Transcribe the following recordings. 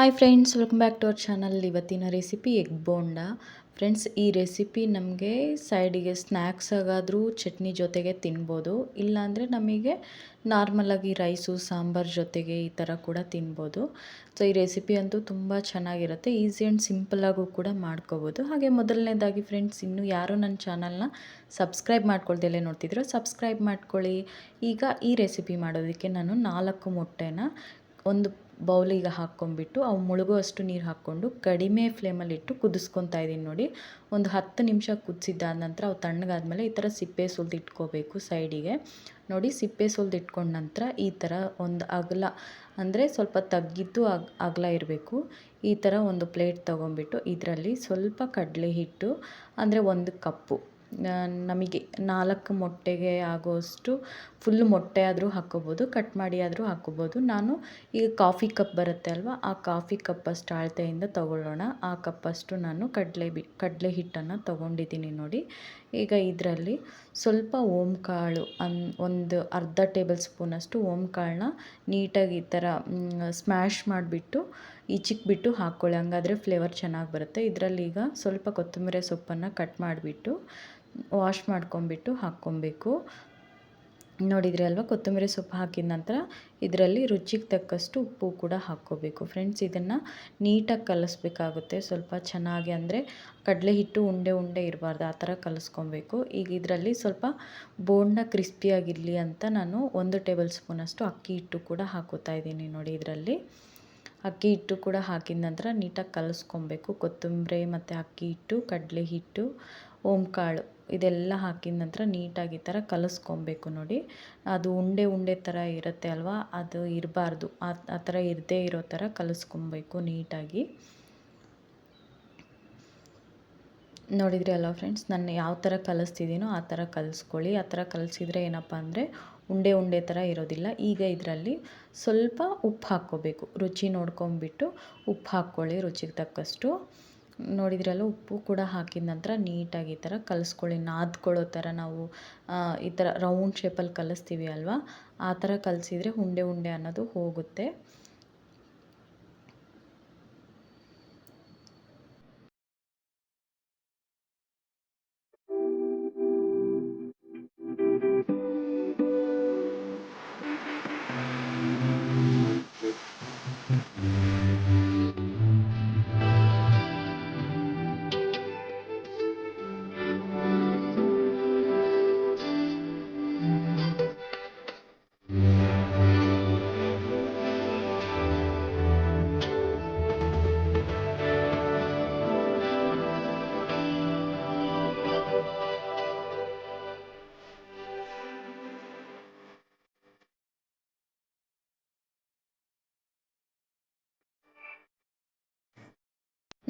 Hi friends welcome back to our channel ಇವತ್ತಿನ recipe egg bonda friends ಈ recipe ನಮಗೆ ಸೈಡಿಗೆ ಸ್ನ್ಯಾಕ್ಸ್ ಆಗಾದರೂ ಚಟ್ನಿ ಜೊತೆಗೆ ತಿನ್ಬೋದು. ಇಲ್ಲಾಂದರೆ ನಮಗೆ ನಾರ್ಮಲಾಗಿ ರೈಸು ಸಾಂಬಾರ್ ಜೊತೆಗೆ ಈ ಥರ ಕೂಡ ತಿನ್ಬೋದು. ಸೊ ಈ ರೆಸಿಪಿ ಅಂತೂ ತುಂಬ ಚೆನ್ನಾಗಿರುತ್ತೆ. ಈಸಿ ಆ್ಯಂಡ್ ಸಿಂಪಲ್ಲಾಗೂ ಕೂಡ ಮಾಡ್ಕೋಬೋದು. ಹಾಗೆ ಮೊದಲನೇದಾಗಿ ಫ್ರೆಂಡ್ಸ್ ಇನ್ನೂ ಯಾರೂ ನನ್ನ ಚಾನಲ್ನ ಸಬ್ಸ್ಕ್ರೈಬ್ ಮಾಡ್ಕೊಳ್ದೆಲ್ಲೇ ನೋಡ್ತಿದ್ರು ಸಬ್ಸ್ಕ್ರೈಬ್ ಮಾಡ್ಕೊಳ್ಳಿ. ಈಗ ಈ ರೆಸಿಪಿ ಮಾಡೋದಕ್ಕೆ ನಾನು ನಾಲ್ಕು ಮೊಟ್ಟೆನ ಒಂದು ಬೌಲಿಗೆ ಹಾಕ್ಕೊಂಡ್ಬಿಟ್ಟು ಅವು ಮುಳುಗುವಷ್ಟು ನೀರು ಹಾಕ್ಕೊಂಡು ಕಡಿಮೆ ಫ್ಲೇಮಲ್ಲಿ ಇಟ್ಟು ಕುದಿಸ್ಕೊತಾ ಇದ್ದೀನಿ ನೋಡಿ. ಒಂದು ಹತ್ತು ನಿಮಿಷ ಕುದಿಸಿದ್ದಾದ ನಂತರ ಅವು ತಣ್ಣಗಾದ್ಮೇಲೆ ಈ ಥರ ಸಿಪ್ಪೆ ಸುಲ್ದು ಇಟ್ಕೋಬೇಕು ಸೈಡಿಗೆ. ನೋಡಿ ಸಿಪ್ಪೆ ಸುಲ್ದು ಇಟ್ಕೊಂಡ ನಂತರ ಈ ಥರ ಒಂದು ಅಗಲ ಅಂದರೆ ಸ್ವಲ್ಪ ತಗ್ಗಿದ್ದು ಅಗ್, ಅಗಲ ಇರಬೇಕು. ಈ ಥರ ಒಂದು ಪ್ಲೇಟ್ ತೊಗೊಂಬಿಟ್ಟು ಇದರಲ್ಲಿ ಸ್ವಲ್ಪ ಕಡಲೆ ಹಿಟ್ಟು ಅಂದರೆ ಒಂದು ಕಪ್ಪು. ನಮಗೆ ನಾಲ್ಕು ಮೊಟ್ಟೆಗೆ ಆಗೋಷ್ಟು ಫುಲ್ ಮೊಟ್ಟೆ ಆದರೂ ಹಾಕ್ಕೋಬೋದು ಕಟ್ ಮಾಡಿ ಆದರೂ ಹಾಕ್ಕೋಬೋದು. ನಾನು ಈಗ ಕಾಫಿ ಕಪ್ ಬರುತ್ತೆ ಅಲ್ವಾ, ಆ ಕಾಫಿ ಕಪ್ಪಷ್ಟು ಅಳತೆಯಿಂದ ತೊಗೊಳ್ಳೋಣ. ಆ ಕಪ್ಪಷ್ಟು ನಾನು ಕಡಲೆ ಬಿ, ಕಡಲೆ ಹಿಟ್ಟನ್ನು ತೊಗೊಂಡಿದ್ದೀನಿ ನೋಡಿ. ಈಗ ಇದರಲ್ಲಿ ಸ್ವಲ್ಪ ಓಮ್ ಕಾಳು, ಅನ್, ಒಂದು ಅರ್ಧ ಟೇಬಲ್ ಸ್ಪೂನಷ್ಟು ಓಮ್ ಕಾಳನ್ನ ನೀಟಾಗಿ ಈ ಥರ ಸ್ಮ್ಯಾಶ್ ಮಾಡಿಬಿಟ್ಟು ಈಚಿಕ್ಬಿಟ್ಟು ಹಾಕ್ಕೊಳ್ಳಿ. ಹಂಗಾದರೆ ಫ್ಲೇವರ್ ಚೆನ್ನಾಗಿ ಬರುತ್ತೆ. ಇದರಲ್ಲಿ ಈಗ ಸ್ವಲ್ಪ ಕೊತ್ತಂಬರಿ ಸೊಪ್ಪನ್ನು ಕಟ್ ಮಾಡಿಬಿಟ್ಟು ವಾಶ್ ಮಾಡ್ಕೊಂಬಿಟ್ಟು ಹಾಕ್ಕೊಬೇಕು. ನೋಡಿದ್ರಿ ಅಲ್ವಾ? ಕೊತ್ತಂಬರಿ ಸೊಪ್ಪು ಹಾಕಿದ ನಂತರ ಇದರಲ್ಲಿ ರುಚಿಗೆ ತಕ್ಕಷ್ಟು ಉಪ್ಪು ಕೂಡ ಹಾಕ್ಕೋಬೇಕು. ಫ್ರೆಂಡ್ಸ್, ಇದನ್ನು ನೀಟಾಗಿ ಕಲಿಸ್ಬೇಕಾಗುತ್ತೆ. ಸ್ವಲ್ಪ ಚೆನ್ನಾಗಿ ಅಂದರೆ ಕಡಲೆ ಹಿಟ್ಟು ಉಂಡೆ ಉಂಡೆ ಇರಬಾರ್ದು, ಆ ಥರ ಕಲಿಸ್ಕೊಬೇಕು. ಈಗ ಇದರಲ್ಲಿ ಸ್ವಲ್ಪ ಬೋಂಡ ಕ್ರಿಸ್ಪಿಯಾಗಿರಲಿ ಅಂತ ನಾನು ಒಂದು ಟೇಬಲ್ ಸ್ಪೂನಷ್ಟು ಅಕ್ಕಿ ಹಿಟ್ಟು ಕೂಡ ಹಾಕೋತಾ ಇದ್ದೀನಿ ನೋಡಿ ಇದರಲ್ಲಿ. ಅಕ್ಕಿ ಹಿಟ್ಟು ಕೂಡ ಹಾಕಿದ ನಂತರ ನೀಟಾಗಿ ಕಲಿಸ್ಕೊಬೇಕು. ಕೊತ್ತಂಬರಿ ಮತ್ತು ಅಕ್ಕಿ ಹಿಟ್ಟು, ಕಡಲೆ ಹಿಟ್ಟು, ಓಂಕಾಳು. ಇದೆಲ್ಲ ಹಾಕಿದ ನಂತರ ನೀಟಾಗಿ ಈ ಥರ ಕಲಿಸ್ಕೊಬೇಕು ನೋಡಿ. ಅದು ಉಂಡೆ ಉಂಡೆ ಥರ ಇರುತ್ತೆ ಅಲ್ವಾ? ಅದು ಇರಬಾರ್ದು. ಆ ಥರ ಇರದೇ ಇರೋ ಥರ ಕಲಿಸ್ಕೊಬೇಕು ನೀಟಾಗಿ. ನೋಡಿದ್ರಿ ಅಲ್ವಾ ಫ್ರೆಂಡ್ಸ್? ನಾನು ಯಾವ ಥರ ಕಲಿಸ್ತಿದ್ದೀನೋ ಆ ಥರ ಕಲಿಸ್ಕೊಳ್ಳಿ. ಆ ಥರ ಕಲಿಸಿದ್ರೆ ಏನಪ್ಪ ಅಂದರೆ ಉಂಡೆ ಉಂಡೆ ಥರ ಇರೋದಿಲ್ಲ. ಈಗ ಇದರಲ್ಲಿ ಸ್ವಲ್ಪ ಉಪ್ಪು ಹಾಕ್ಕೋಬೇಕು. ರುಚಿ ನೋಡ್ಕೊಂಬಿಟ್ಟು ಉಪ್ಪು ಹಾಕ್ಕೊಳ್ಳಿ ರುಚಿಗೆ ತಕ್ಕಷ್ಟು. ನೋಡಿದ್ರಲ್ಲ, ಉಪ್ಪು ಕೂಡ ಹಾಕಿದ ನಂತರ ನೀಟಾಗಿ ಈ ಥರ ಕಲಿಸ್ಕೊಳ್ಳಿ. ನಾದ್ಕೊಳ್ಳೋ ಥರ ನಾವು ಈ ಥರ ರೌಂಡ್ ಶೇಪಲ್ಲಿ ಕಲಿಸ್ತೀವಿ ಅಲ್ವಾ? ಆ ಥರ ಕಲಸಿದ್ರೆ ಉಂಡೆ ಉಂಡೆ ಅನ್ನೋದು ಹೋಗುತ್ತೆ.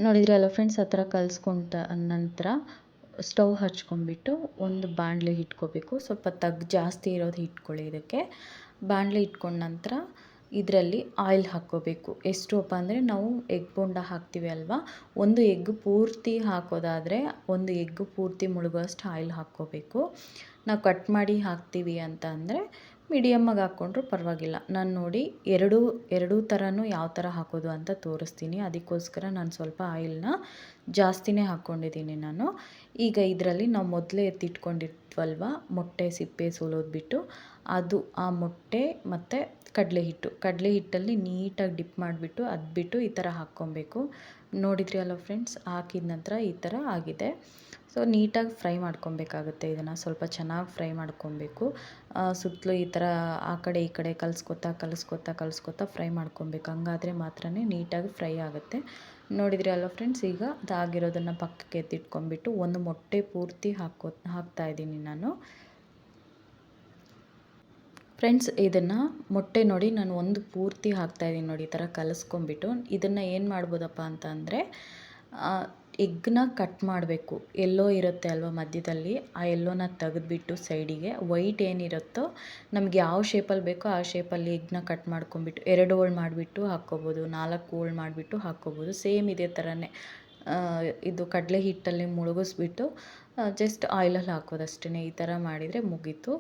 ನೋಡಿದ್ರಲ್ಲ ಫ್ರೆಂಡ್ಸ್ ಆ ಥರ ಕಲಿಸ್ಕೊಂಡ ನಂತರ ಸ್ಟವ್ ಹಚ್ಕೊಂಡ್ಬಿಟ್ಟು ಒಂದು ಬಾಣಲೆ ಇಟ್ಕೋಬೇಕು. ಸ್ವಲ್ಪ ತಗ್ಗು ಜಾಸ್ತಿ ಇರೋದು ಇಟ್ಕೊಳ್ಳಿ ಇದಕ್ಕೆ. ಬಾಣಲೆ ಇಟ್ಕೊಂಡ ನಂತರ ಇದರಲ್ಲಿ ಆಯಿಲ್ ಹಾಕ್ಕೋಬೇಕು. ಎಷ್ಟು ಅಪ್ಪ ಅಂದರೆ ನಾವು ಎಗ್ ಬೋಂಡ ಹಾಕ್ತೀವಿ ಅಲ್ವಾ? ಒಂದು ಎಗ್ ಪೂರ್ತಿ ಹಾಕೋದಾದರೆ ಒಂದು ಎಗ್ ಪೂರ್ತಿ ಮುಳುಗೋಷ್ಟು ಆಯಿಲ್ ಹಾಕ್ಕೋಬೇಕು. ನಾವು ಕಟ್ ಮಾಡಿ ಹಾಕ್ತೀವಿ ಅಂತ ಅಂದರೆ ಮೀಡಿಯಮ್ಮಾಗಿ ಹಾಕ್ಕೊಂಡ್ರೂ ಪರವಾಗಿಲ್ಲ. ನಾನು ನೋಡಿ ಎರಡೂ ಎರಡೂ ಥರನೂ ಯಾವ ಥರ ಹಾಕೋದು ಅಂತ ತೋರಿಸ್ತೀನಿ. ಅದಕ್ಕೋಸ್ಕರ ನಾನು ಸ್ವಲ್ಪ ಆಯಿಲ್ನ ಜಾಸ್ತಿನೇ ಹಾಕ್ಕೊಂಡಿದ್ದೀನಿ ನಾನು. ಈಗ ಇದರಲ್ಲಿ ನಾವು ಮೊದಲೇ ಎತ್ತಿಟ್ಕೊಂಡಿದ್ವಲ್ವ? ಮೊಟ್ಟೆ, ಸಿಪ್ಪೆ ಸೋಲೋದು ಬಿಟ್ಟು ಅದು, ಆ ಮೊಟ್ಟೆ ಮತ್ತು ಕಡಲೆ ಹಿಟ್ಟು ಕಡಲೆ ಹಿಟ್ಟಲ್ಲಿ ನೀಟಾಗಿ ಡಿಪ್ ಮಾಡಿಬಿಟ್ಟು ಅದ್ಬಿಟ್ಟು ಈ ಥರ ಹಾಕ್ಕೊಬೇಕು. ನೋಡಿದ್ರಿ ಅಲ್ಲ ಫ್ರೆಂಡ್ಸ್? ಹಾಕಿದ ನಂತರ ಈ ಥರ ಆಗಿದೆ. ಸೊ, ನೀಟಾಗಿ ಫ್ರೈ ಮಾಡ್ಕೊಬೇಕಾಗುತ್ತೆ ಇದನ್ನು. ಸ್ವಲ್ಪ ಚೆನ್ನಾಗಿ ಫ್ರೈ ಮಾಡ್ಕೊಬೇಕು. ಸುತ್ತಲೂ ಈ ಥರ ಆ ಕಡೆ ಈ ಕಡೆ ಕಲಿಸ್ಕೊತಾ ಕಲಿಸ್ಕೊತಾ ಕಲಿಸ್ಕೊತಾ ಫ್ರೈ ಮಾಡ್ಕೊಬೇಕು. ಹಂಗಾದರೆ ಮಾತ್ರ ನೀಟಾಗಿ ಫ್ರೈ ಆಗುತ್ತೆ. ನೋಡಿದ್ರಿ ಅಲ್ಲ ಫ್ರೆಂಡ್ಸ್? ಈಗ ಅದಾಗಿರೋದನ್ನು ಪಕ್ಕಕ್ಕೆ ಎತ್ತಿಟ್ಕೊಂಡ್ಬಿಟ್ಟು ಒಂದು ಮೊಟ್ಟೆ ಪೂರ್ತಿ ಹಾಕೋ ಹಾಕ್ತಾಯಿದ್ದೀನಿ ನಾನು. ಫ್ರೆಂಡ್ಸ್ ಇದನ್ನು ಮೊಟ್ಟೆ ನೋಡಿ ನಾನು ಒಂದು ಪೂರ್ತಿ ಹಾಕ್ತಾಯಿದ್ದೀನಿ ನೋಡಿ, ಈ ಥರ ಕಲಸ್ಕೊಂಬಿಟ್ಟು ಇದನ್ನು ಏನು ಮಾಡ್ಬೋದಪ್ಪ ಅಂತ ಅಂದರೆ ಎಗ್ನ ಕಟ್ ಮಾಡಬೇಕು. ಎಲ್ಲೋ ಇರುತ್ತೆ ಅಲ್ವಾ ಮಧ್ಯದಲ್ಲಿ, ಆ ಎಲ್ಲೋನ ತೆಗೆದ್ಬಿಟ್ಟು ಸೈಡಿಗೆ. ವೈಟ್ ಏನಿರುತ್ತೋ, ನಮಗೆ ಯಾವ ಶೇಪಲ್ಲಿ ಬೇಕೋ ಆ ಶೇಪಲ್ಲಿ ಎಗ್ನ ಕಟ್ ಮಾಡ್ಕೊಂಬಿಟ್ಟು ಎರಡು ಹೋಳು ಮಾಡಿಬಿಟ್ಟು ಹಾಕ್ಕೋಬೋದು, ನಾಲ್ಕು ಹೋಳು ಮಾಡಿಬಿಟ್ಟು ಹಾಕ್ಕೋಬೋದು. ಸೇಮ್ ಇದೇ ಥರನೇ ಇದು ಕಡಲೆ ಹಿಟ್ಟಲ್ಲಿ ಮುಳುಗಿಸ್ಬಿಟ್ಟು ಜಸ್ಟ್ ಆಯಿಲಲ್ಲಿ ಹಾಕೋದಷ್ಟೇ ಈ ಥರ ಮಾಡಿದರೆ ಮುಗೀತು.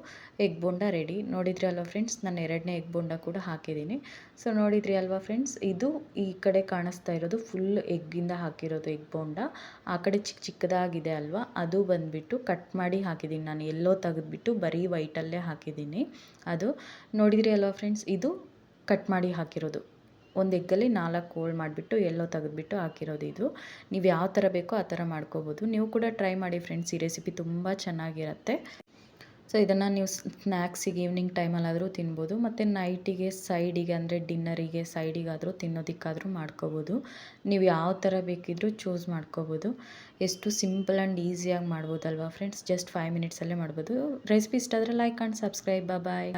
ಎಗ್ ಬೋಂಡ ರೆಡಿ ನೋಡಿದ್ರಿ ಅಲ್ವಾ ಫ್ರೆಂಡ್ಸ್ ನಾನು ಎರಡನೇ ಎಗ್ ಬೋಂಡ ಕೂಡ ಹಾಕಿದ್ದೀನಿ. ಸೊ ನೋಡಿದ್ರಿ ಅಲ್ವಾ ಫ್ರೆಂಡ್ಸ್ ಇದು ಈ ಕಡೆ ಕಾಣಿಸ್ತಾ ಇರೋದು ಫುಲ್ ಎಗ್ಗಿಂದ ಹಾಕಿರೋದು ಎಗ್ ಬೋಂಡ. ಆ ಕಡೆ ಚಿಕ್ಕ ಚಿಕ್ಕದಾಗಿದೆ ಅಲ್ವಾ? ಅದು ಬಂದುಬಿಟ್ಟು ಕಟ್ ಮಾಡಿ ಹಾಕಿದ್ದೀನಿ. ನಾನು ಎಲ್ಲೋ ತೆಗೆದ್ಬಿಟ್ಟು ಬರೀ ವೈಟಲ್ಲೇ ಹಾಕಿದ್ದೀನಿ. ಅದು ನೋಡಿದ್ರಿ ಅಲ್ವಾ ಫ್ರೆಂಡ್ಸ್ ಇದು ಕಟ್ ಮಾಡಿ ಹಾಕಿರೋದು. ಒಂದು ಎಗ್ಗಲ್ಲಿ ನಾಲ್ಕು ಹೋಳು ಮಾಡಿಬಿಟ್ಟು ಎಲ್ಲೋ ತೆಗೆದ್ಬಿಟ್ಟು ಹಾಕಿರೋದು ಇದು. ನೀವು ಯಾವ ಥರ ಬೇಕೋ ಆ ಥರ ಮಾಡ್ಕೋಬೋದು. ನೀವು ಕೂಡ ಟ್ರೈ ಮಾಡಿ ಫ್ರೆಂಡ್ಸ್ ಈ ರೆಸಿಪಿ ತುಂಬ ಚೆನ್ನಾಗಿರುತ್ತೆ. ಸೊ ಇದನ್ನು ನೀವು ಸ್ನ್ಯಾಕ್ಸಿಗೆ ಈವ್ನಿಂಗ್ ಟೈಮಲ್ಲಾದರೂ ತಿನ್ಬೋದು. ಮತ್ತು ನೈಟಿಗೆ ಸೈಡಿಗೆ ಅಂದರೆ ಡಿನ್ನರಿಗೆ ಸೈಡಿಗಾದರೂ ತಿನ್ನೋದಕ್ಕಾದರೂ ಮಾಡ್ಕೋಬೋದು. ನೀವು ಯಾವ ಥರ ಬೇಕಿದ್ರೂ ಚೂಸ್ ಮಾಡ್ಕೋಬೋದು. ಎಷ್ಟು ಸಿಂಪಲ್ ಆ್ಯಂಡ್ ಈಸಿಯಾಗಿ ಮಾಡ್ಬೋದಲ್ವಾ ಫ್ರೆಂಡ್ಸ್ ಜಸ್ಟ್ ಫೈವ್ ಮಿನಿಟ್ಸಲ್ಲೇ ಮಾಡ್ಬೋದು. ರೆಸಿಪಿ ಇಷ್ಟ ಆದರೆ ಲೈಕ್ ಆ್ಯಂಡ್ ಸಬ್ಸ್ಕ್ರೈಬ್ ಬಾಯ್